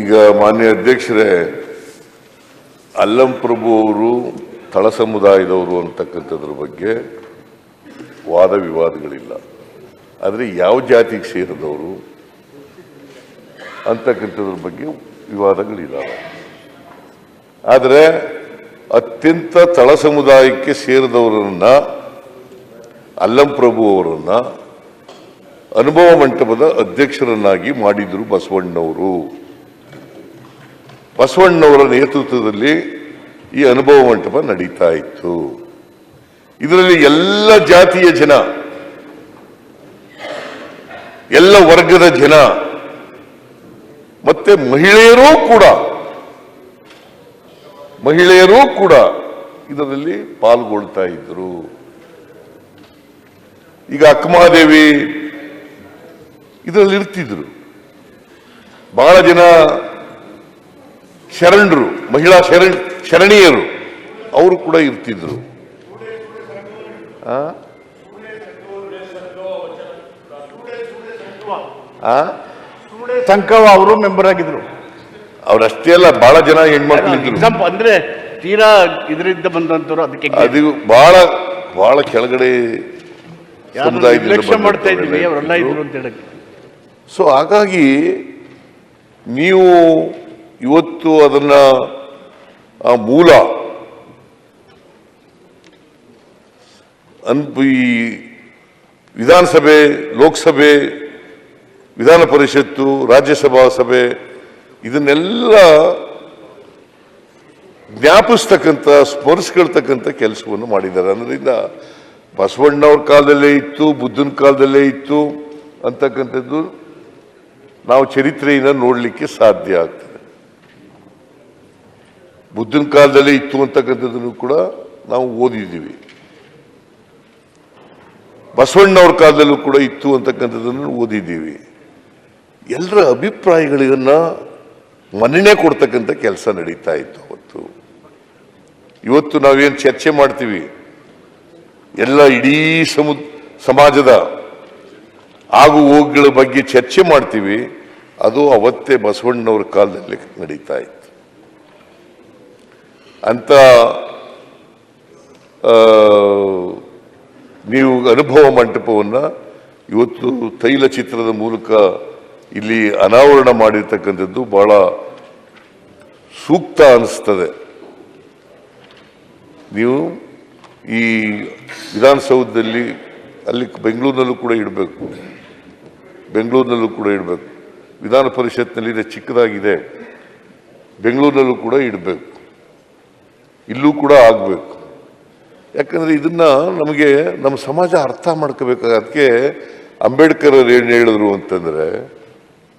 ಈಗ ಮಾನ್ಯ ಅಧ್ಯಕ್ಷರೇ, ಅಲ್ಲಂ ಪ್ರಭು ಅವರು ತಳ ಸಮುದಾಯದವರು ಅಂತಕ್ಕಂಥದ್ರ ಬಗ್ಗೆ ವಾದ ವಿವಾದಗಳಿಲ್ಲ. ಆದರೆ ಯಾವ ಜಾತಿಗೆ ಸೇರಿದವರು ಅಂತಕ್ಕಂಥದ್ರ ಬಗ್ಗೆ ವಿವಾದಗಳಿದ್ದಾವೆ ಆದರೆ ಅತ್ಯಂತ ತಳ ಸಮುದಾಯಕ್ಕೆ ಸೇರಿದವರನ್ನ, ಅಲ್ಲಂ ಪ್ರಭು ಅವರನ್ನ ಅನುಭವ ಮಂಟಪದ ಅಧ್ಯಕ್ಷರನ್ನಾಗಿ ಮಾಡಿದ್ರು ಬಸವಣ್ಣವರು. ಬಸವಣ್ಣವರ ನೇತೃತ್ವದಲ್ಲಿ ಈ ಅನುಭವ ಮಂಟಪ ನಡೀತಾ ಇತ್ತು. ಇದರಲ್ಲಿ ಎಲ್ಲ ಜಾತಿಯ ಜನ, ಎಲ್ಲ ವರ್ಗದ ಜನ, ಮತ್ತೆ ಮಹಿಳೆಯರೂ ಕೂಡ ಮಹಿಳೆಯರೂ ಕೂಡ ಇದರಲ್ಲಿ ಪಾಲ್ಗೊಳ್ತಾ ಇದ್ರು. ಈಗ ಅಕ್ಕಮಹಾದೇವಿ ಇದರಲ್ಲಿ ಇರ್ತಿದ್ರು. ಬಹಳ ಜನ ಶರಣರು ಮಹಿಳಾ ಶರಣ್ ಶರಣೀಯರು ಅವರು ಕೂಡ ಇರ್ತಿದ್ರು ಆ? ಆ? ಸಂಕವ ಅವರು ಮೆಂಬರ್ ಆಗಿದ್ರು ಅವರಷ್ಟೇ ಅಲ್ಲ ಬಹಳ ಜನ ಹೆಣ್ಮಕ್ಳು ಅಂದ್ರೆ ತೀರಾ ಇದರಿಂದ ಬಂದಂತವ್ರು ಅದಕ್ಕೆ ಅದು ಬಹಳ ಬಹಳ ಕೆಳಗಡೆ ಮಾಡ್ತಾ ಇದ್ವಿ ಅವರೆಲ್ಲ. ಇದ್ರು ಅಂತ ಹೇಳಕ್ಕೆ ಸೊ ಹಾಗಾಗಿ ನೀವು ಇವತ್ತು ಅದನ್ನ, ಆ ಮೂಲ ಈ ವಿಧಾನಸಭೆ, ಲೋಕಸಭೆ, ವಿಧಾನ ಪರಿಷತ್ತು, ರಾಜ್ಯಸಭಾ ಸಭೆ, ಇದನ್ನೆಲ್ಲ ಜ್ಞಾಪಿಸ್ತಕ್ಕಂಥ, ಸ್ಮರಿಸ್ಕೊಳ್ತಕ್ಕಂಥ ಕೆಲಸವನ್ನು ಮಾಡಿದ್ದಾರೆ. ಅದರಿಂದ ಬಸವಣ್ಣವ್ರ ಕಾಲದಲ್ಲೇ ಇತ್ತು, ಬುದ್ಧನ ಕಾಲದಲ್ಲೇ ಇತ್ತು ಅಂತಕ್ಕಂಥದ್ದು ನಾವು ಚರಿತ್ರೆಯಿಂದ ನೋಡಲಿಕ್ಕೆ ಸಾಧ್ಯ ಆಗ್ತದೆ. ಬುದ್ಧನ ಕಾಲದಲ್ಲೇ ಇತ್ತು ಅಂತಕ್ಕಂಥದ್ದನ್ನು ಕೂಡ ನಾವು ಓದಿದ್ದೀವಿ. ಬಸವಣ್ಣವ್ರ ಕಾಲದಲ್ಲೂ ಕೂಡ ಇತ್ತು ಅಂತಕ್ಕಂಥದ್ದನ್ನು ಓದಿದ್ದೀವಿ. ಎಲ್ಲರ ಅಭಿಪ್ರಾಯಗಳನ್ನ ಮನ್ನಣೆ ಕೊಡ್ತಕ್ಕಂಥ ಕೆಲಸ ನಡೀತಾ ಇತ್ತು ಅವತ್ತು. ಇವತ್ತು ನಾವೇನು ಚರ್ಚೆ ಮಾಡ್ತೀವಿ? ಎಲ್ಲ ಇಡೀ ಸಮು, ಸಮಾಜದ ಆಗು ಹೋಗುಗಳ ಬಗ್ಗೆ ಚರ್ಚೆ ಮಾಡ್ತೀವಿ. ಅದು ಅವತ್ತೇ ಬಸವಣ್ಣವ್ರ ಕಾಲದಲ್ಲಿ ನಡೀತಾ ಇತ್ತು. ಅಂತ ನೀವು ಅನುಭವ ಮಂಟಪವನ್ನು ಇವತ್ತು ತೈಲ ಚಿತ್ರದ ಮೂಲಕ ಇಲ್ಲಿ ಅನಾವರಣ ಮಾಡಿರ್ತಕ್ಕಂಥದ್ದು ಬಹಳ ಸೂಕ್ತ ಅನಿಸ್ತದೆ. ನೀವು ಈ ವಿಧಾನಸೌಧದಲ್ಲಿ ಅಲ್ಲಿ ಬೆಂಗಳೂರಿನಲ್ಲೂ ಕೂಡ ಇಡಬೇಕು. ಬೆಂಗಳೂರಿನಲ್ಲೂ ಕೂಡ ಇಡಬೇಕು. ವಿಧಾನ ಪರಿಷತ್ನಲ್ಲಿ ಚಿಕ್ಕದಾಗಿದೆ. ಬೆಂಗಳೂರಿನಲ್ಲೂ ಕೂಡ ಇಡಬೇಕು. ಇಲ್ಲೂ ಕೂಡ ಆಗಬೇಕು. ಯಾಕಂದರೆ ಇದನ್ನು ನಮಗೆ ನಮ್ಮ ಸಮಾಜ ಅರ್ಥ ಮಾಡ್ಕೋಬೇಕು ಅದಕ್ಕೆ ಅಂಬೇಡ್ಕರ್ ಅವ್ರು ಏನು ಹೇಳಿದ್ರು ಅಂತಂದರೆ,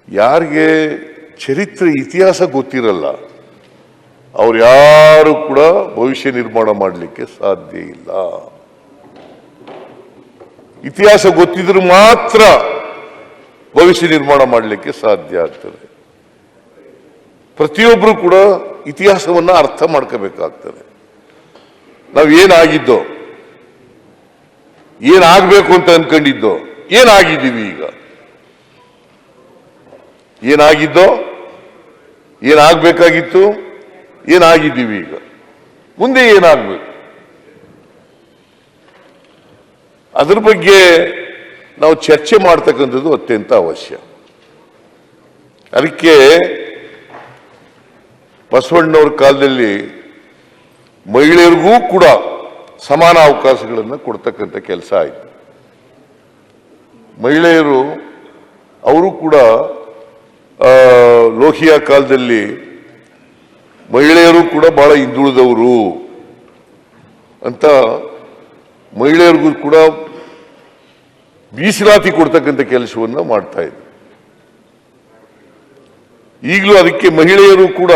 ಯಾರಿಗೆ ಚರಿತ್ರೆ, ಇತಿಹಾಸ ಗೊತ್ತಿರಲ್ಲ, ಅವ್ರು ಯಾರು ಕೂಡ ಭವಿಷ್ಯ ನಿರ್ಮಾಣ ಮಾಡಲಿಕ್ಕೆ ಸಾಧ್ಯ ಇಲ್ಲ. ಇತಿಹಾಸ ಗೊತ್ತಿದ್ರು ಮಾತ್ರ ಭವಿಷ್ಯ ನಿರ್ಮಾಣ ಮಾಡಲಿಕ್ಕೆ ಸಾಧ್ಯ ಆಗ್ತದೆ. ಪ್ರತಿಯೊಬ್ಬರು ಕೂಡ ಇತಿಹಾಸವನ್ನು ಅರ್ಥ ಮಾಡ್ಕೋಬೇಕಾಗ್ತದೆ. ನಾವು ಏನಾಗಿದ್ದೋ, ಏನಾಗಬೇಕು ಅಂತ ಅನ್ಕೊಂಡಿದ್ದೋ, ಏನಾಗಿದ್ದೀವಿ ಈಗ? ಏನಾಗಿದ್ದೋ, ಏನಾಗಬೇಕಾಗಿತ್ತು, ಏನಾಗಿದ್ದೀವಿ ಈಗ? ಮುಂದೆ ಏನಾಗಬೇಕು? ಅದ್ರ ಬಗ್ಗೆ ನಾವು ಚರ್ಚೆ ಮಾಡ್ತಕ್ಕಂಥದ್ದು ಅತ್ಯಂತ ಅವಶ್ಯ. ಅದಕ್ಕೆ ಬಸವಣ್ಣವ್ರ ಕಾಲದಲ್ಲಿ ಮಹಿಳೆಯರಿಗೂ ಕೂಡ ಸಮಾನ ಅವಕಾಶಗಳನ್ನು ಕೊಡ್ತಕ್ಕಂಥ ಕೆಲಸ ಆಯಿತು. ಮಹಿಳೆಯರು, ಅವರು ಕೂಡ ಲೋಹಿಯಾ ಕಾಲದಲ್ಲಿ ಮಹಿಳೆಯರು ಕೂಡ ಬಹಳ ಹಿಂದುಳಿದವರು ಅಂತ ಮಹಿಳೆಯರಿಗೂ ಕೂಡ ಮೀಸಲಾತಿ ಕೊಡ್ತಕ್ಕಂಥ ಕೆಲಸವನ್ನ ಮಾಡ್ತಾ ಇದ್ರು. ಈಗಲೂ ಅದಕ್ಕೆ ಮಹಿಳೆಯರು ಕೂಡ